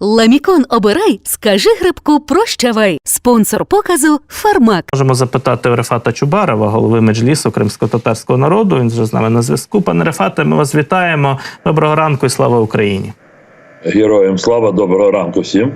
Ламікон обирай, скажи грибку прощавай. Спонсор показу Фармак. Можемо запитати Рефата Чубарова, голови меджлісу кримсько-татарського народу. Він вже з нами на зв'язку. Пане Рефате, ми вас вітаємо. Доброго ранку і слава Україні. Героям слава, доброго ранку всім.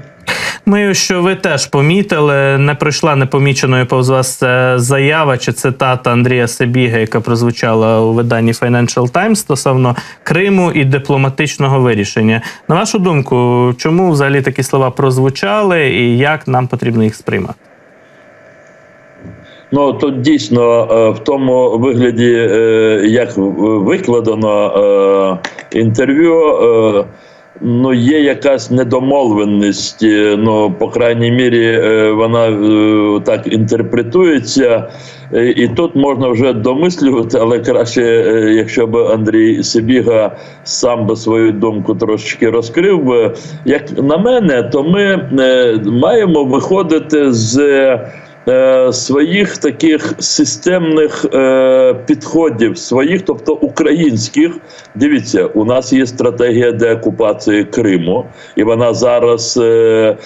Ми, що ви теж помітили, не пройшла непоміченою повз вас е, заява чи цитата Андрія Себіга, яка прозвучала у виданні Financial Times стосовно Криму і дипломатичного вирішення. На вашу думку, чому взагалі такі слова прозвучали і як нам потрібно їх сприймати? Ну тут дійсно е, в тому вигляді, е, як викладено інтерв'ю. Ну, є якась недомовленість, е, ну, по крайній мірі, е, вона е, так інтерпретується. І тут можна вже домислювати, але краще, якщо б Андрій Сибіга сам би свою думку трошечки розкрив би. Як на мене, то ми маємо виходити з е, своїх таких системних е, підходів, своїх, тобто українських. Дивіться, у нас є стратегія деокупації Криму, і вона зараз е,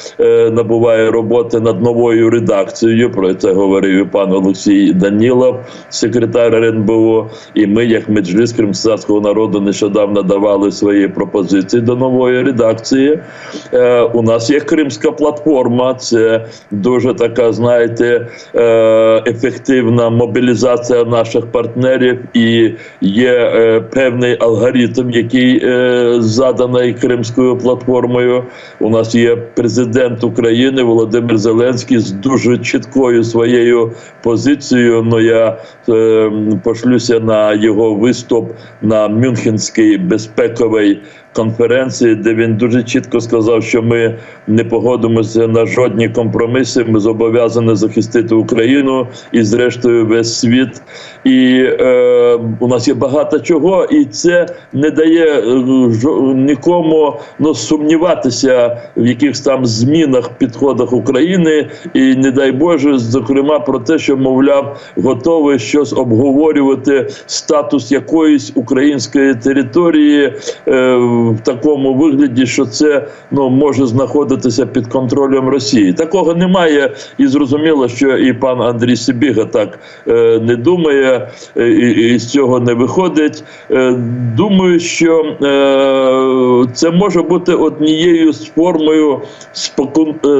набуває роботи над новою редакцією. Про це говорив і пан Олексій Данілов, секретар РНБО. І ми, як меджліс кримського народу, нещодавно давали свої пропозиції до нової редакції. У нас є Кримська платформа, це дуже така, знаєте, е, ефективна мобілізація наших партнерів, і є е, певний алгоритм, який е, заданий Кримською платформою. У нас є президент України Володимир Зеленський з дуже чіткою своєю позицією. Ну я пошлюся на його виступ на Мюнхенській безпековій конференції, де він дуже чітко сказав, що ми не погодимося на жодні компроміси. Ми зобов'язані захистити Україну і, зрештою, весь світ. І е, у нас є багато чого, і це не дає е, нікому ну, сумніватися в якихось там змінах, підходах України, і не дай Боже, зокрема про те, що мовляв, готовий щось обговорювати статус якоїсь української території е, в такому вигляді, що це ну може знаходитися під контролем Росії. Такого немає, і зрозуміло, що і пан Андрій Сибіга так е, не думає, е, і, і цього не виходить. Е, думаю, що е, це може бути однією з формою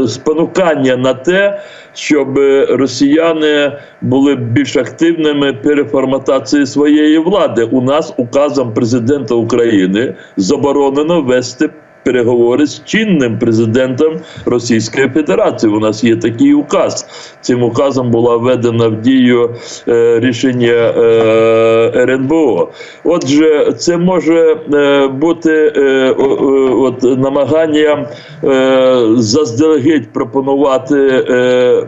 спонукання на те, щоб росіяни були більш активними переформатації своєї влади. У нас указом президента України заборонено вести. Переговори з чинним президентом Російської Федерації. У нас є такий указ. Цим указом була введена в дію е, рішення е, РНБО. Отже, це може е, бути е, о- от намаганням е, заздалегідь пропонувати е,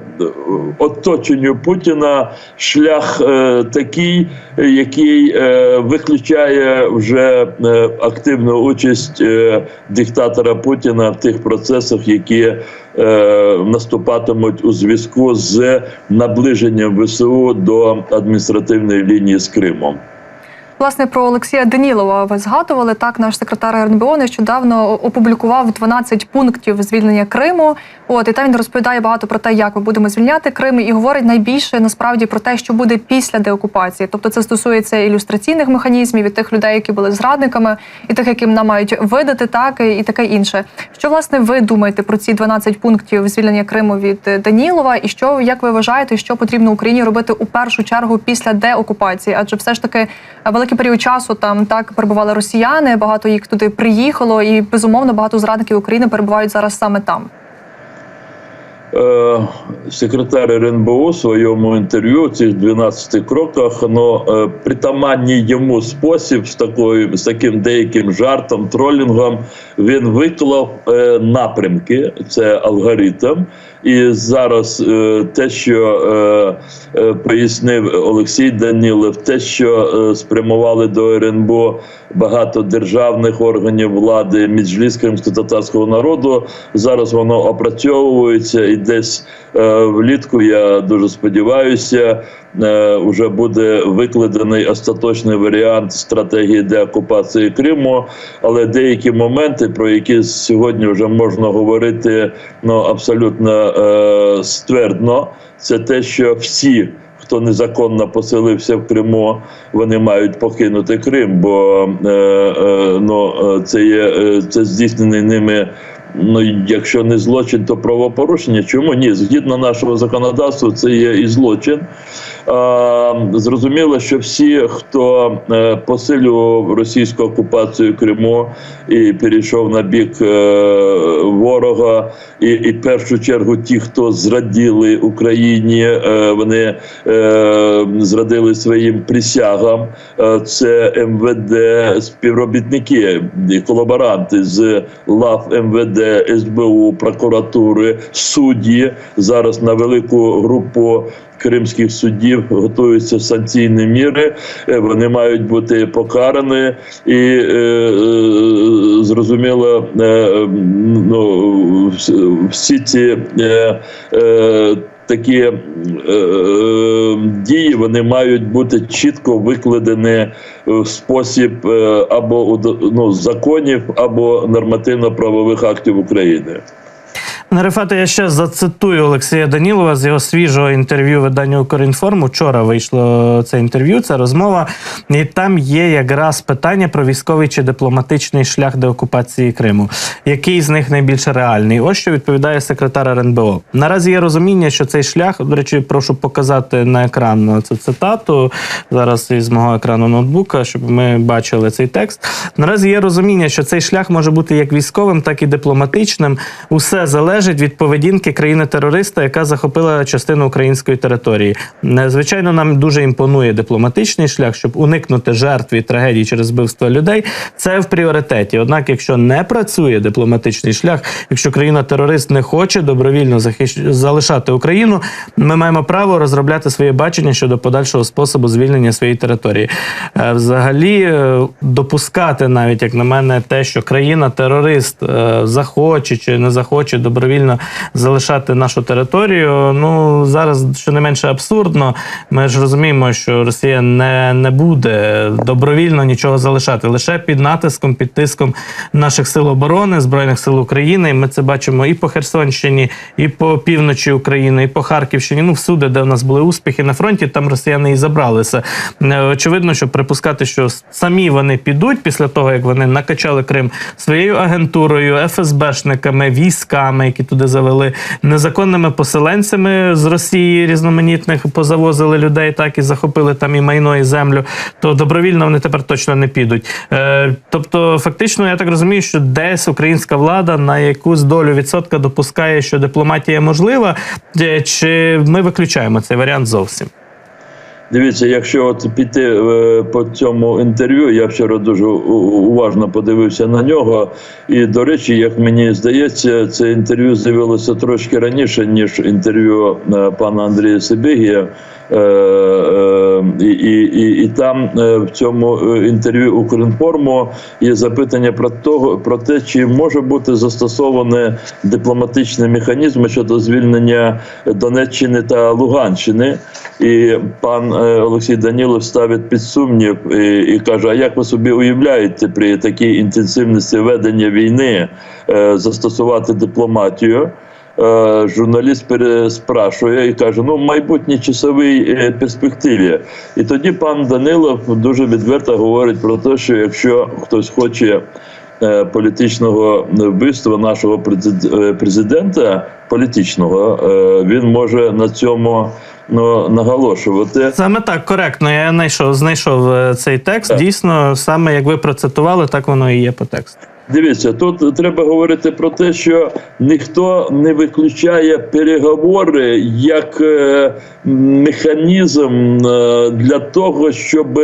оточенню Путіна шлях е, такий, який е, виключає вже е, активну участь е, диктатора Путіна в тих процесах, які е, наступатимуть у зв'язку з наближенням ВСУ до адміністративної лінії з Кримом. Власне, про Олексія Данілова ви згадували. Так, наш секретар РНБО нещодавно опублікував 12 пунктів звільнення Криму. От і там він розповідає багато про те, як ми будемо звільняти Крим, і говорить найбільше насправді про те, що буде після деокупації. Тобто, це стосується ілюстраційних механізмів і тих людей, які були зрадниками, і тих, яким нам мають видати, так і таке інше. Що власне ви думаєте про ці 12 пунктів звільнення Криму від е, Данілова? І що як ви вважаєте, що потрібно Україні робити у першу чергу після деокупації? Адже все ж таки е, великий період часу там так перебували росіяни, багато їх туди приїхало, і безумовно багато зрадників України перебувають зараз саме там. Е, секретар РНБО у своєму інтерв'ю цих 12 кроках ну, е, притаманній йому спосіб з такою з таким деяким жартом, тролінгом він виклав е, напрямки, це алгоритм, І зараз е, те, що е, е, пояснив Олексій Данілов, те, що спрямували до РНБО багато державних органів влади Меджліс кримсько-татарського народу. Зараз воно опрацьовується і десь влітку, я дуже сподіваюся, вже буде викладений остаточний варіант стратегії деокупації Криму. Але деякі моменти, про які сьогодні вже можна говорити ну, абсолютно е, ствердно, це те, що всі. Хто незаконно поселився в Криму, вони мають покинути Крим, бо е, е, ну, е, це є е, це здійснений ними. Ну, якщо не злочин, то правопорушення. Чому ні? Згідно нашого законодавства, це є і злочин. А, зрозуміло, що всі, хто е, посилював російську окупацію Криму і перейшов на бік е, ворога, і, і в першу чергу ті, хто зраділи Україні, е, вони е, зрадили своїм присягам. Е, це МВД співробітники, колаборанти з лав МВД, СБУ, прокуратури, судді зараз на велику групу. Кримських суддів готуються санкційні міри, е, вони мають бути покарані, і е, е, зрозуміло, е, ну, всі ці е, е, такі е, е, дії вони мають бути чітко викладені в спосіб е, або ну, законів, або нормативно-правових актів України. Нарифати, я ще зацитую Олексія Данілова з його свіжого інтерв'ю виданню Укрінформ. Вчора вийшло це інтерв'ю, це розмова. І там є якраз питання про військовий чи дипломатичний шлях деокупації Криму. Який з них найбільш реальний? Ось що відповідає секретар РНБО. Наразі є розуміння, що цей шлях, до речі, прошу показати на екран цю цитату зараз із мого екрану ноутбука, щоб ми бачили цей текст. Наразі є розуміння, що цей шлях може бути як військовим, так і дипломатичним. Усе залежить від поведінки країни-терориста, яка захопила частину української території. Е, Звичайно, нам дуже імпонує дипломатичний шлях, щоб уникнути жертв і трагедій через вбивство людей. Це в пріоритеті. Однак, якщо не працює дипломатичний шлях, якщо країна-терорист не хоче добровільно захищ... залишати Україну, ми маємо право розробляти своє бачення щодо подальшого способу звільнення своєї території. Е, Взагалі, е, допускати навіть, як на мене, те, що країна-терорист захоче чи не захоче добровільно залишати нашу територію. Ну зараз щонайменше абсурдно. Ми ж розуміємо, що Росія не, не буде добровільно нічого залишати лише під натиском, під тиском наших сил оборони, збройних сил України. Ми це бачимо і по Херсонщині, і по півночі України, і по Харківщині. Ну всюди, де в нас були успіхи на фронті, там росіяни і забралися. Е, Очевидно, що припускати, що самі вони підуть після того, як вони накачали Крим своєю агентурою, ФСБшниками, військами, які туди завели, незаконними поселенцями з Росії різноманітних позавозили людей, так і захопили там і майно, і землю. То добровільно вони тепер точно не підуть. Е, тобто, фактично, я так розумію, що десь українська влада на якусь долю відсотка допускає, що дипломатія можлива, е, чи ми виключаємо цей варіант зовсім. Дивіться, якщо от піти е, по цьому інтерв'ю, я вчора дуже уважно подивився на нього. І, до речі, як мені здається, це інтерв'ю з'явилося трошки раніше, ніж інтерв'ю е, пана Андрія Сибігія. Е, е, і, і, і, там е, в цьому інтерв'ю Укрінформу є запитання про того про те, чи може бути застосовані дипломатичні механізми щодо звільнення Донеччини та Луганщини. І пан Олексій Данілов ставить під сумнів і, і каже: А як ви собі уявляєте при такій інтенсивності ведення війни застосувати дипломатію? Е, Журналіст переспрашує і каже: ну, майбутній часовій е, перспективі. І тоді пан Данилов дуже відверто говорить про те, що якщо хтось хоче е, політичного вбивства нашого президента, політичного, він може на цьому ну, наголошувати. Саме так, коректно. Я знайшов, знайшов цей текст. Так. Дійсно, саме як ви процитували, так воно і є по тексту. Дивіться, тут треба говорити про те, що ніхто не виключає переговори як е, механізм е, для того, щоб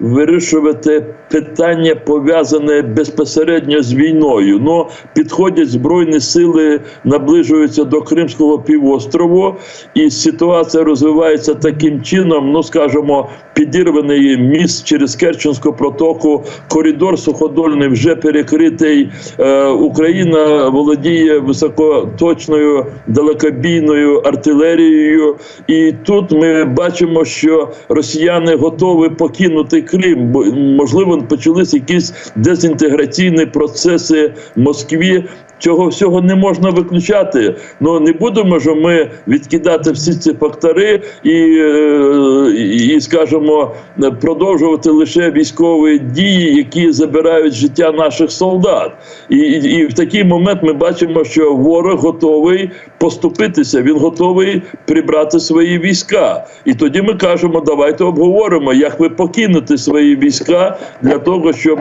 вирішувати питання пов'язане безпосередньо з війною. Ну, підходять збройні сили, наближуються до Кримського півострову, і ситуація розвивається таким чином, ну скажімо, підірваний міст через Керченську протоку, коридор суходольний вже перекритий. Е, Україна володіє високоточною далекобійною артилерією, і тут ми бачимо, що росіяни готові покинути Крим, можливо почалися якісь дезінтеграційні процеси в Москві. Цього всього не можна виключати. Ну не будемо ж ми відкидати всі ці фактори і, е, і скажімо, продовжувати лише військові дії, які забирають життя наших солдат. І, і, і в такий момент ми бачимо, що ворог готовий поступитися, він готовий прибрати свої війська. І тоді ми кажемо, давайте обговоримо, як ви покинете свої війська для того, щоб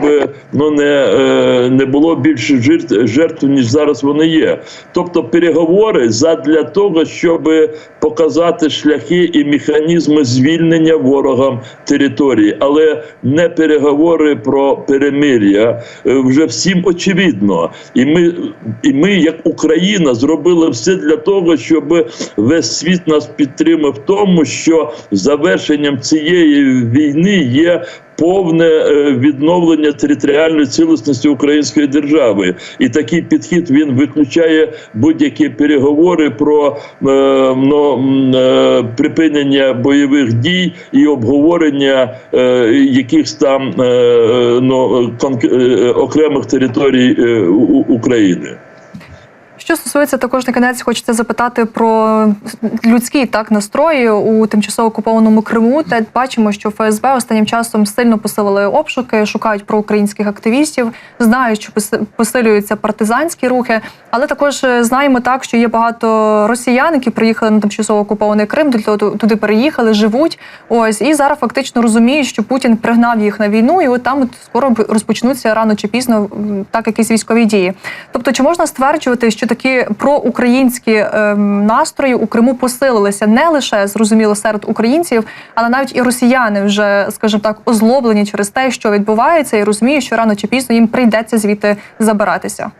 ну не, е, не було більше жертв, жертв ніж зараз вони є. Тобто переговори задля того, щоб показати шляхи і механізми звільнення ворогам території, але не переговори про перемир'я. Е, Вже всім очевидно, і ми, і ми, як Україна, зробили все для того, щоб весь світ нас підтримав в тому, що завершенням цієї війни є повне е, відновлення територіальної цілісності української держави, і такий підхід він виключає будь-які переговори про е, ну, е, припинення бойових дій і обговорення якихось там ну, окремих територій України. Що стосується також на кінець, хочеться запитати про людські так настрої у тимчасово окупованому Криму. Та бачимо, що ФСБ останнім часом сильно посилили обшуки, шукають проукраїнських активістів, знають, що поси- посилюються партизанські рухи. Але також е, знаємо так, що є багато росіян, які приїхали на тимчасово окупований Крим, туди переїхали, живуть. Ось і зараз фактично розуміють, що Путін пригнав їх на війну, і от там от скоро розпочнуться рано чи пізно так якісь військові дії. Тобто, чи можна стверджувати, що такі проукраїнські ем, настрої у Криму посилилися не лише зрозуміло серед українців, але навіть і росіяни вже, скажімо так, озлоблені через те, що відбувається, і розуміють, що рано чи пізно їм прийдеться звідти забиратися.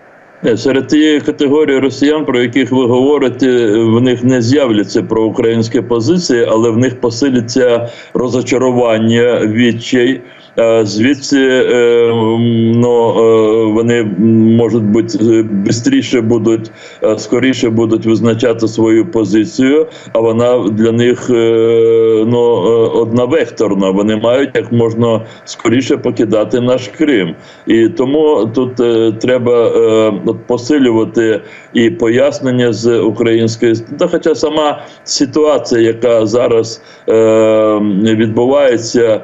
Серед тієї категорії росіян, про яких ви говорите, в них не з'являться проукраїнські позиції, але в них посилиться розочарування, відчай. Е, Звідси е, ну, е, вони можуть бути швидше будуть, скоріше будуть визначати свою позицію, а вона для них ну, одновекторна. Вони мають як можна скоріше покидати наш Крим. І тому тут треба посилювати і пояснення з української та хоча сама ситуація, яка зараз відбувається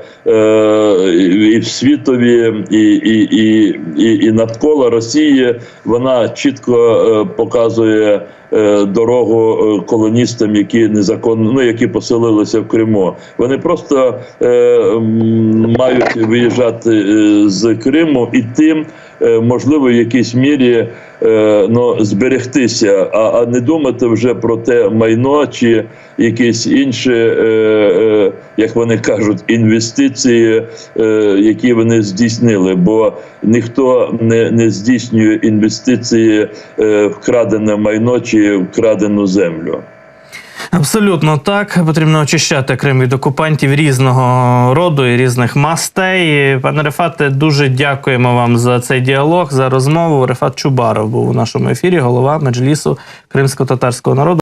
і в світові, і, і, і, і, і навколо Росії, вона чітко е, показує. е, Дорогу е, колоністам, які незаконно ну які поселилися в Криму, вони просто е, мають виїжджати з Криму і тим, можливо, в якійсь мірі е, ну, зберегтися, а, а не думати вже про те майно чи якісь інші, е, е, як вони кажуть, інвестиції, е, які вони здійснили. Бо ніхто не, не здійснює інвестиції е, в крадене майно чи вкрадену землю. Абсолютно так. Потрібно очищати Крим від окупантів різного роду і різних мастей. Пане Рефате, дуже дякуємо вам за цей діалог, за розмову. Рефат Чубаров був у нашому ефірі, голова меджлісу кримсько-татарського народу.